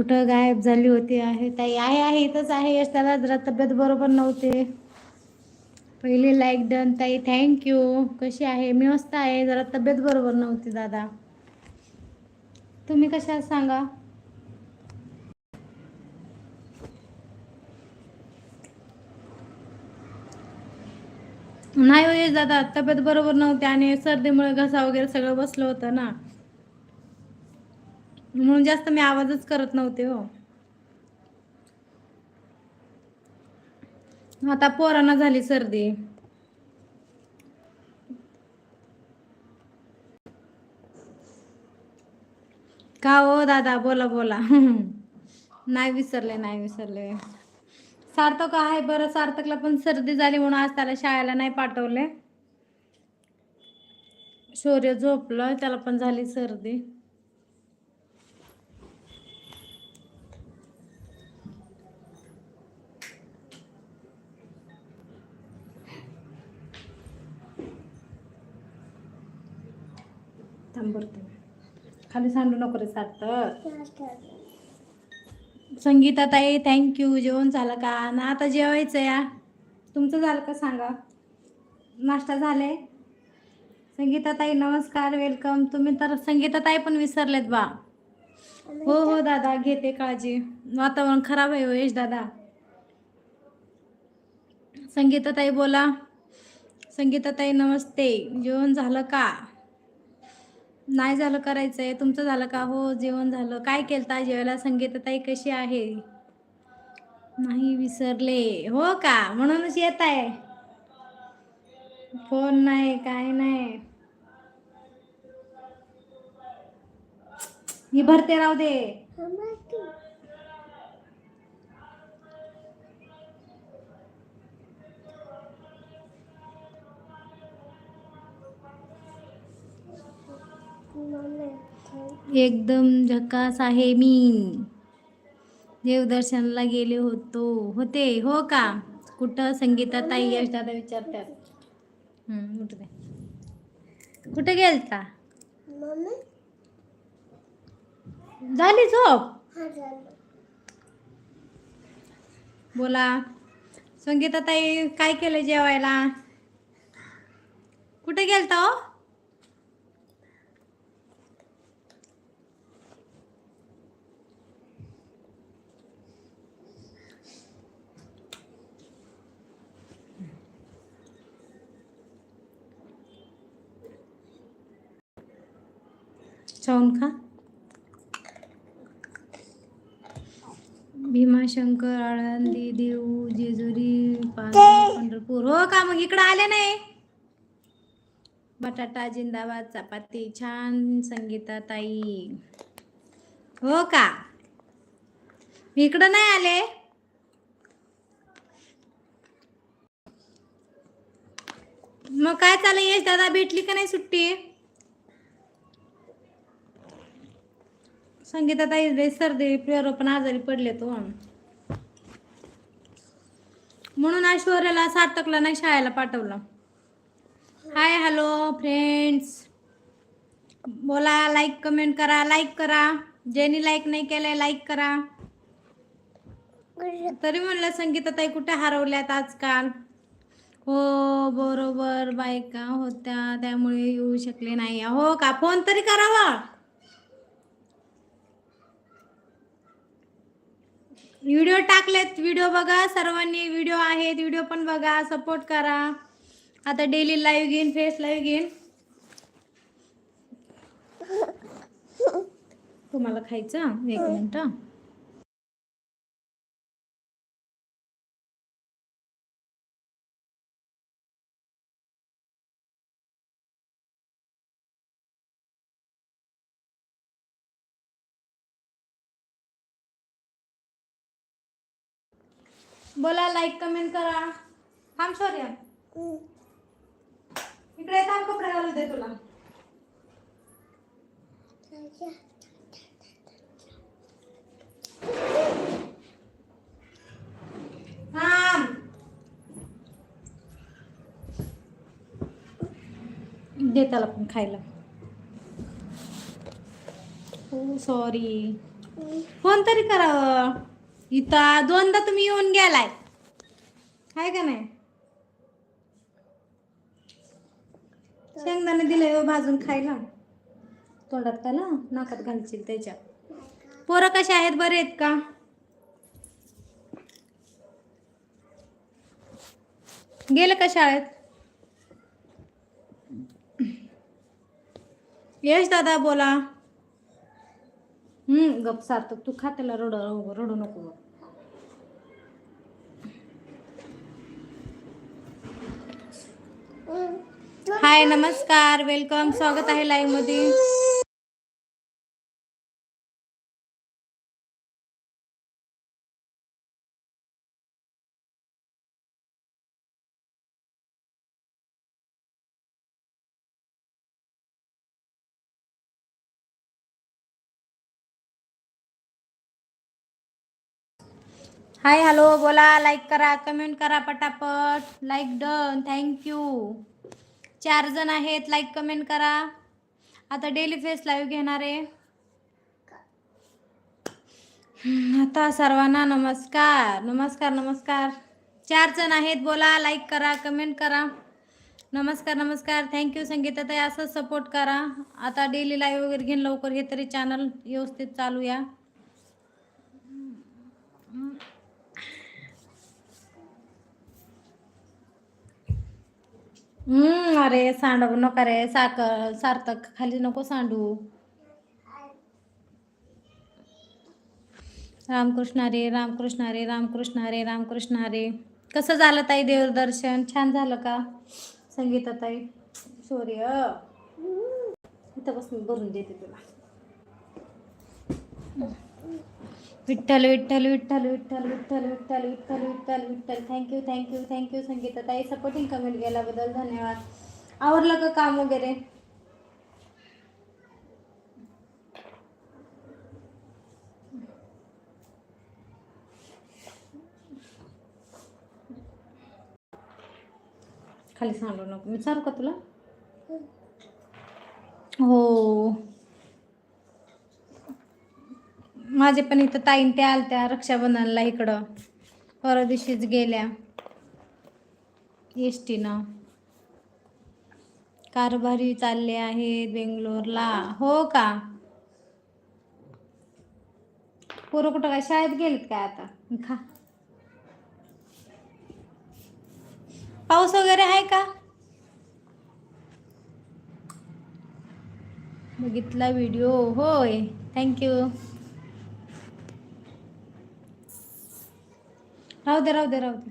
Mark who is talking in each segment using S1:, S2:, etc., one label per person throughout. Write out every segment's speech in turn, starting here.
S1: कुठं गायब झाली होती आहे ताई आहे आहे इथंच आहे यश त्याला जरा तब्येत बरोबर नव्हते. पहिली लाईक डन ताई थँक्यू कशी आहे? मी मस्त आहे जरा तब्येत बरोबर नव्हती दादा. तुम्ही कशा सांगा? नाही हो दादा तब्येत बरोबर नव्हती आणि सर्दीमुळे घसा वगैरे सगळं बसलं होतं ना. म्हणून जास्त मी आवाजच करत नव्हते हो. आता पोरांना झाली सर्दी. का हो दादा? बोला बोला. नाही विसरले नाही विसरले. सार्थक आहे बरं. सार्थकला पण सर्दी झाली म्हणून आज त्याला शाळेला नाही पाठवले. शौर्य झोपलं त्याला पण झाली सर्दी. थांब भरते खाली सांडू नको रे सार्थक संगीता ताई थँक्यू जेवण झालं का? ना आता जेवायचं या तुमचं झालं का सांगा? नाश्ता झाले? संगीता ताई नमस्कार वेलकम तुम्ही तर संगीता ताई पण विसरलेत बा. हो हो दादा घेते काळजी. वातावरण खराब आहे यश दादा. संगीता ताई बोला. संगीता ताई नमस्ते. जेवण झालं का? नाही झालं करायचंय तुमचं झालं का? हो जेवण झालं. काय केलं जेवायला संगीताताई कशी आहे? नाही विसरले. हो का? म्हणूनच येत आहे फोन नाही काय नाही. ही भरते राहू दे. एकदम झकास आहे मी. देवदर्शनला गेले होतो. होते हो का? कुठं संगीता ताई यश दादा विचारतात. कुठे गेलता? झाली झोप? बोला. संगीता ताई काय केलं जेवायला? कुठे गेलता हो? चावून खा भीमाशंकर आळंदी देऊ जेजुरी पालघर, पंढरपूर. हो का मग इकडं आले नाही? बटाटा जिंदाबाद चपाती. छान संगीता ताई. हो का? इकडं नाही आले? मग काय चालू यश दादा भेटली का नाही सुट्टी? संगीता ताई लय सर्दी प्रियर पण आजारी पडले तो. म्हणून ऐश्वर्याला सार्थकला नाही शाळेला पाठवलं. हाय हॅलो फ्रेंड्स बोला लाईक कमेंट करा लाईक करा. ज्यांनी लाईक नाही केलंय लाईक करा. तरी म्हणलं संगीता ताई कुठे हरवल्यात आजकाल? हो बरोबर बायका होत्या त्यामुळे येऊ शकले नाही. हो का? फोन तरी करावा. व्हिडिओ टाकलेत. व्हिडिओ बघा. सर्वांनी व्हिडिओ आहेत. व्हिडिओ पण बघा. सपोर्ट करा. आता डेली लाईव्ह घेईन फेस लाईव्ह घेईन. तुम्हाला खायचं? एक मिनिट. बोला लाईक कमेंट करा. थांब शौर्य इकडे थांब कपडे घालू दे तुला. थांब. दे त्याला पण खायला. हो सॉरी फोन तरी करावं इथं दोनदा तुम्ही येऊन गेलाय. काय का नाही? शेंगदाणे दिले हो भाजून खायला. तोंडात त्याला नाकात घालशील त्याच्या. पोरं कशा आहेत? बरे आहेत का? गेले का शाळेत? यश दादा बोला. गप सार्थक तू खा त्याला रड रडू नको. हाय नमस्कार. वेलकम. स्वागत आहे लाईव्हमध्ये. हाय हॅलो बोला लाईक करा कमेंट करा पटापट. लाईक डन थँक्यू चार जण आहेत लाईक कमेंट करा. आता डेली फेस लाईव्ह घेणार आहे. आता सर्वांना नमस्कार नमस्कार नमस्कार. चार जण आहेत बोला लाईक करा कमेंट करा. नमस्कार नमस्कार. थँक्यू संगीता ताई असंच सपोर्ट करा. आता डेली लाईव्ह वगैरे घेऊन लवकर हे तरी चॅनल व्यवस्थित चालू या हम्म अरे सांडू नका रे साखर सार्थक खाली नको सांडू. रामकृष्ण रे रामकृष्ण रे रामकृष्ण रे रामकृष्ण रे. कसं झालं ताई देवदर्शन छान झालं का? संगीता ताई? शौर्य इथं बस मी भरून देते तुला. Vitthal Vitthal Vitthal Vitthal Vitthal Vitthal Vitthal Vitthal Vitthal. Thank you thank you thank you Sangeeta ताई. सपोर्टिंग कमेंट केल्याबद्दल धन्यवाद. आवरलं का काम वगैरे? खाली सांगू नको. मी चालू का तुला? हो. माझे पण इथं ताईन त्या आलत्या रक्षाबंधनला इकडं. परवा दिवशीच गेल्या. एस टीनं कारभारी चालले आहेत बेंगलोरला. हो का? पोरं कुठं काय? शाळेत गेलेत काय आता? खा. पाऊस वगैरे आहे का? बघितला व्हिडिओ. होय. थँक्यू राहू दे राहू दे राहू दे.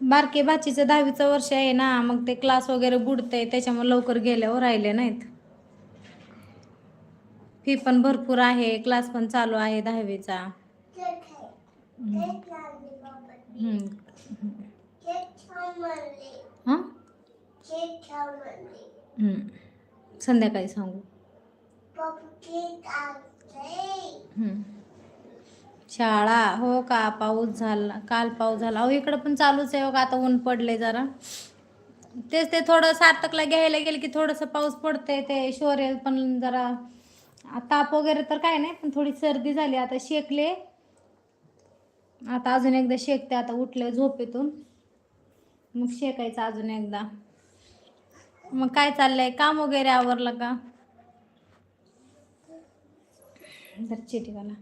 S1: बारके बाचीचं दहावीचं वर्ष आहे ना मग ते क्लास वगैरे बुडतंय त्याच्यामुळे लवकर गेल्यावर राहिले नाहीत. फी पण भरपूर आहे क्लास पण चालू आहे दहावीचा. हां संध्याकाळी सांगू. शाळा हो का? पाऊस झाला काल पाऊस झाला. अहो इकडं पण चालूच आहे हो का? आता ऊन पडले जरा. तेच ते थोडं सार्थकला घ्यायला गेलं की थोडंसं पाऊस पडतंय ते शौर्य पण जरा ताप वगैरे तर काय नाही पण थोडी सर्दी झाली. आता शेकले. आता अजून एकदा शेकते आता उठले झोपेतून. मग शेकायचं अजून एकदा. मग काय चाललंय? काम वगैरे आवरलं का? तर चिठी घाला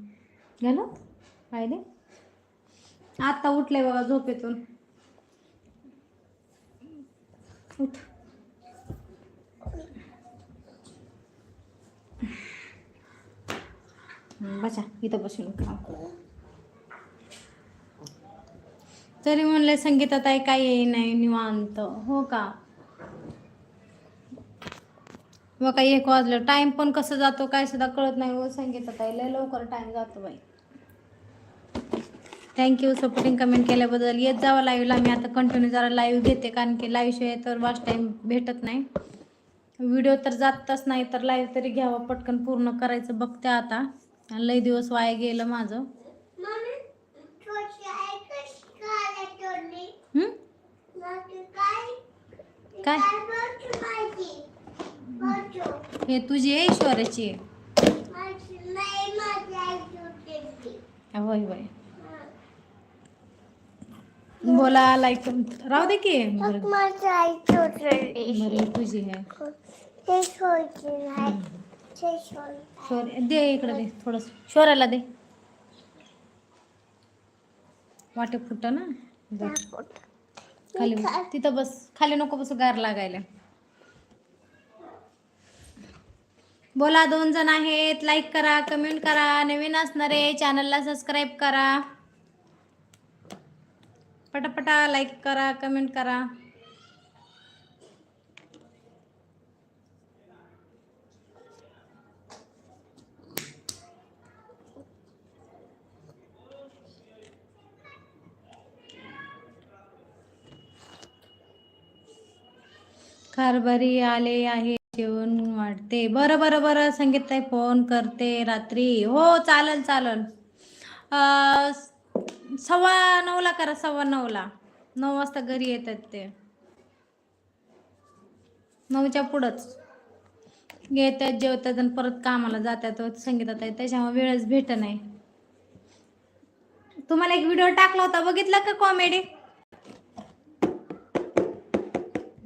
S1: घालू पाहिले आता उठले बघा झोपेतून. उठ. बसा इथं बसून खा तरी म्हणले संगीतात आहे काही येई नाही निवांत. हो का? मग काही एक वाजलं टाइम पण कसं जातो काय सुद्धा कळत नाही. हो संगीतात आहे लय लवकर टाइम जातो बाई. थँक्यू सपोर्टिंग कमेंट केल्याबद्दल. येत जावं लाईव्हला मी आता कंटिन्यू जरा लाईव्ह घेते कारण की लाईव्ह शिवाय तर वाच टाईम भेटत नाही. व्हिडिओ तर जातच नाही तर लाईव्ह तरी घ्यावं पटकन पूर्ण करायचं बघते आता. लय दिवस वाया गेलं माझं? काय? हे तुझी आहे ईश्वराची? होय होय. बोला लाईक राहू दे की. तुझी आहे. दे इकडे दे थोडस. शोराला दे. वाटे फुट ना? खाली तिथं बस. खाली नको बस गार लागायला. बोला दोन जण आहेत. लाईक करा कमेंट करा. नवीन असणारे चॅनलला सबस्क्राईब करा. पटापटा लाईक करा कमेंट करा. कारभारी आले आहे. जेवण वाटते बरं बरं बरं संगीताई फोन करते रात्री. हो चालेल चालेल. सव्वा नऊला करा सव्वा नऊला. नऊ वाजता घरी येतात ते. नऊच्या पुढंच. येतात जेवतात आणि परत कामाला जातात हो, संगीतात आहे त्याच्यामुळे वेळच भेट नाही तुम्हाला एक व्हिडिओ टाकला होता बघितला का कॉमेडी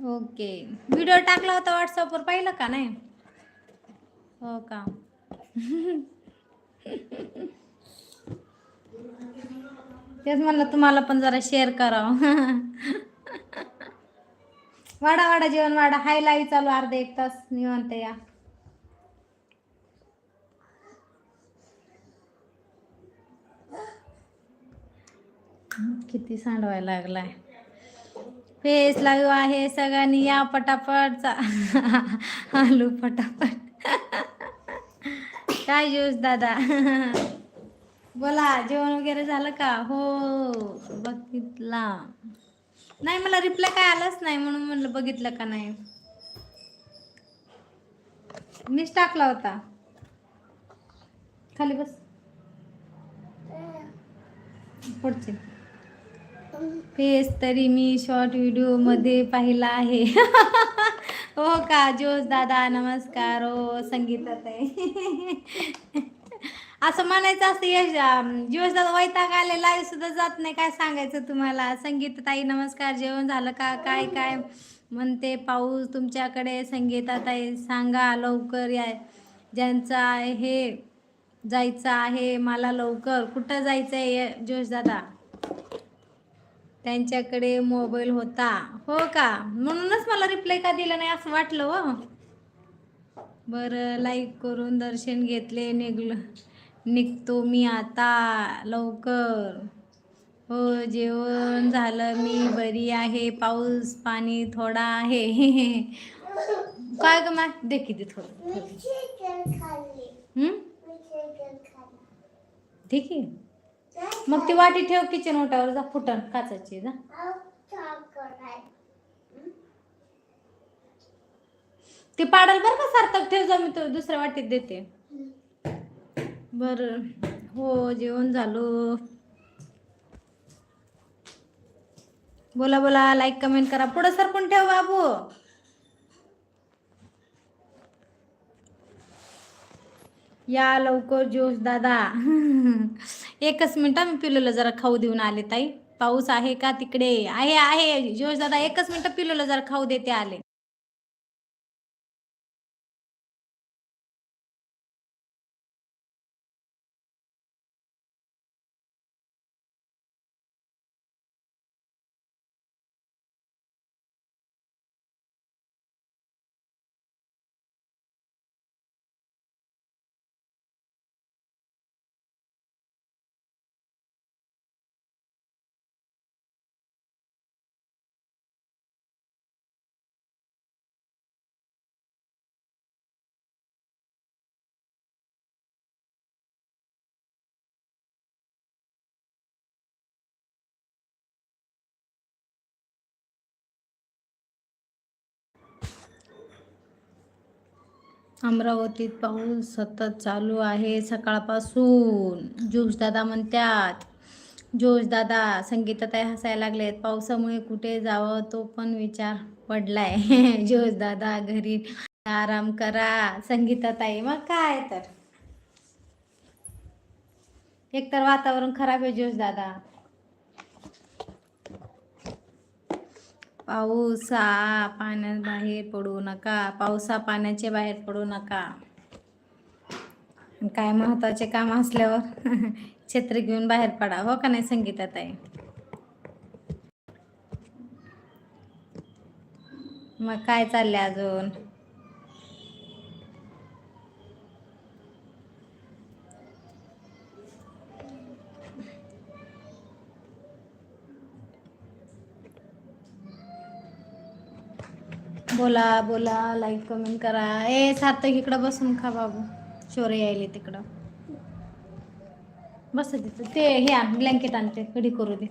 S1: ओके. व्हिडिओ टाकला होता व्हॉट्सअपवर पाहिलं का नाही? हो का? तेच म्हणलं तुम्हाला पण जरा शेअर करावं. वाडा वाडा जेवण वाडा. हाय लाईव्ह चालू अर्धा एक तास निवांत या. किती सांडवायला लागलाय. फेस लाईव्ह आहे सगळ्यांनी या पटापट आलू पटापट. काय ज्यूस दादा? बोला जेवण वगैरे झालं का? हो बघितला. नाही मला रिप्लाय काय आलाच नाही म्हणून म्हणलं बघितलं का नाही. मीच टाकला होता. खाली बस. पुढचे. फेस तरी मी शॉर्ट व्हिडिओमध्ये पाहिला आहे. हो का? जोश दादा नमस्कार. हो संगीतात आहे. असं म्हणायचं असतं यश अं, दादा वैताग आले लाईव्ह सुद्धा जात नाही. काय सांगायचं तुम्हाला? संगीत ताई नमस्कार. जेवण झालं का? काय काय? म्हणते पाऊस तुमच्याकडे संगीता ताई सांगा लवकर या. ज्यांचं आहे जायचं आहे मला लवकर. कुठं जायचं आहे जोश दादा? त्यांच्याकडे मोबाईल होता. हो का? म्हणूनच मला रिप्लाय का दिला नाही असं वाटलं हो. बरं लाईक करून दर्शन घेतले निघलं निघतो मी आता लवकर. हो जेवण झालं मी बरी आहे पाऊस पाणी थोडा आहे. काय ग मा दे किती थोडं. ठीक आहे मग ती वाटी ठेव किचन ओटावर जा फुटण काचाची जा. ती पाडल बरं का सार्थक? ठेव जा मी तो दुसऱ्या वाटीत देते. बर. हो जेवण झालो. बोला बोला लाईक कमेंट करा. पुढं सरकून ठेव बाबू. या लवकर जोश दादा. एकच मिनटं मी पिलूला जरा खाऊ देऊन आले ताई. पाऊस आहे का तिकडे? आहे आहे. जोश दादा एकच मिनटं पिलूला जरा खाऊ देते आले. अमरावतीत पाऊस सतत चालू आहे सकाळपासून. जोशदादा म्हणतात जोश दादा संगीताताई हसायला लागलेत. पावसामुळे कुठे जावं तो पण विचार पडलाय. जोशदादा घरी आराम करा. संगीताताई मग काय तर. एकतर वातावरण खराब आहे जोश पावसा पाऊसा पाण्यात बाहेर पडू नका. पावसा पाण्याचे बाहेर पडू नका. आणि काय महत्त्वाचे काम असल्यावर छत्री घेऊन बाहेर पडा हो का नाही संगीतात आहे मग काय चाललंय अजून? बोला बोला लाईक कमेंट करा. ए सार्थक इकडं बसून खा बाबू. शोरे यायले तिकडं. बस तिथं. ते हे आण ब्लँकेट आणते कडी करू दे.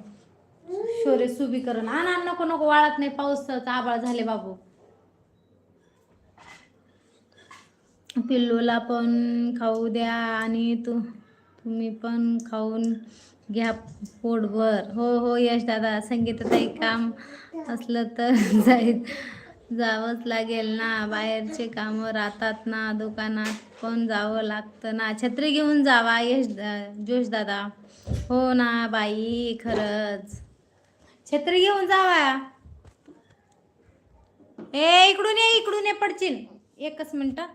S1: शोरे सुबी करून. आण आण नको नको वाळत नाही. पाऊस आबाळ झाले बाबू. पिल्लूला पण खाऊ द्या आणि तू तुम्ही पण खाऊन घ्या पोटभर. हो हो यश दादा संगीताताई काम असलं तर जाईल. जावंच लागेल ना. बाहेरचे कामं राहतात ना दुकानात. पण जावं लागतं ना. छत्री घेऊन जावा यश जोश दादा. हो ना बाई खरंच. छत्री घेऊन जावा. ए इकडून ये इकडून ये पडचिन एकच मिनटं.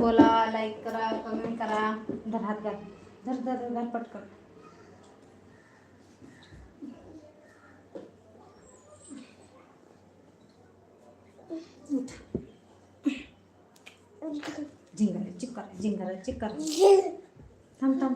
S1: बोला लाईक करा कमेंट करा. धर हात घाल. धर धर धर पटकन. थांब थांब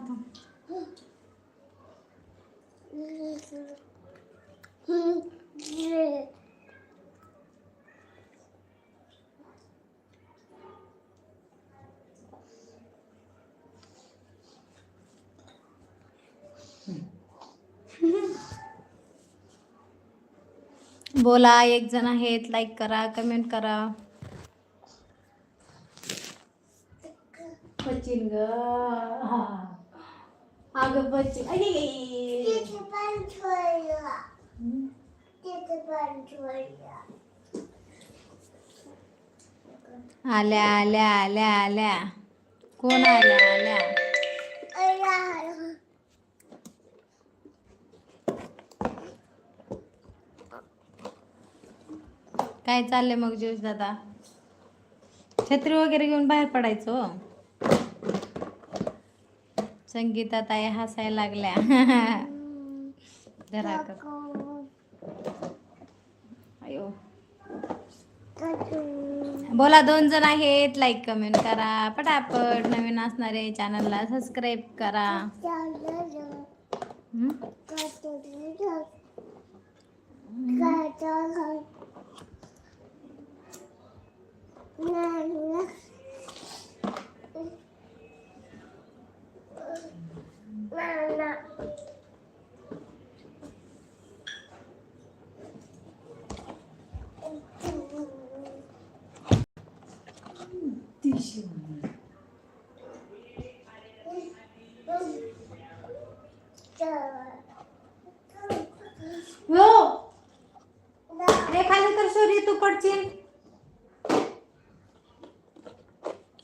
S1: बोला एक जण आहेत लाईक करा कमेंट करा. पचिन ग. हा. अगं पचिन. आल्या आल्या आल्या आल्या. कोण आल्या आल्या? काय चाललंय मग जोश दादा? छत्री वगैरे घेऊन बाहेर पडायचो हो. संगीता ताई हसायला लागल्या. जरा अयो. बोला दोन जण आहेत. लाईक कमेंट करा. पटापट नवीन असणारे चॅनलला सबस्क्राईब करा. हम्म? हो. रे खाली तर सूर्य तू पडशील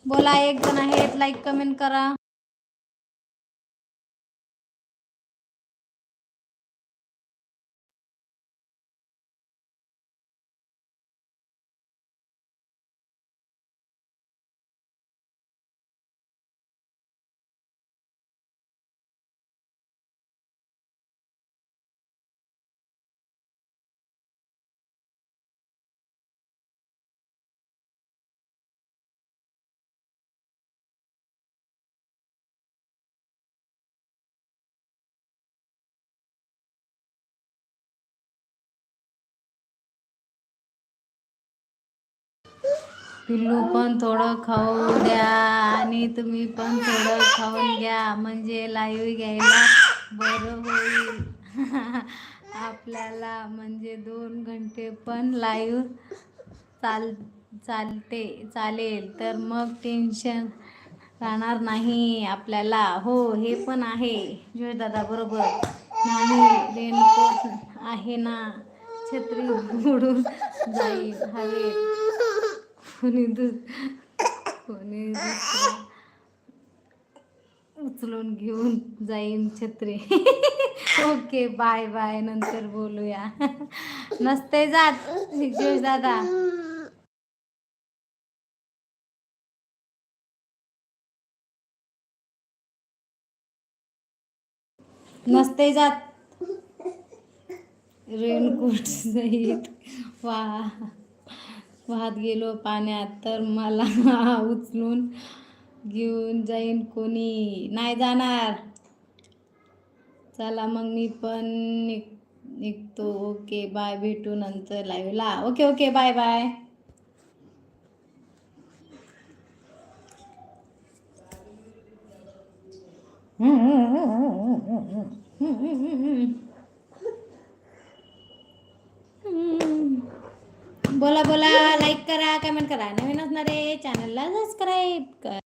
S1: बोला एक जण आहेत लाईक कमेंट करा. पिल्लू पण थोडं खाऊ द्या आणि तुम्ही पण थोडं खाऊन घ्या. म्हणजे लाईव्ह घ्यायला बरं होईल. आपल्याला म्हणजे दोन घंटे पण लाईव्ह चाल चालते चालेल. तर मग टेन्शन राहणार नाही आपल्याला. हो हे पण आहे. जोय दादा बरोबर. नाही रेनकोट आहे ना? छत्री उडून जाईल. हवेत. कोणी दुस कोणी उचलून घेऊन जाईन छत्री. Okay bye bye. नंतर बोलूया. नसते जात जोश दादा. नसते जात. रेनकोट सहित. वा. वाहत गेलो पाण्यात तर मला उचलून घेऊन जाईन कोणी. नाही जाणार. चला मग मी पण निघ निघतो. Okay bye. भेटू नंतर लाईव्हला ओके ओके बाय बाय. बोला बोला लाईक करा कमेंट करा. नवीन असणारे चॅनलला सबस्क्राईब करा.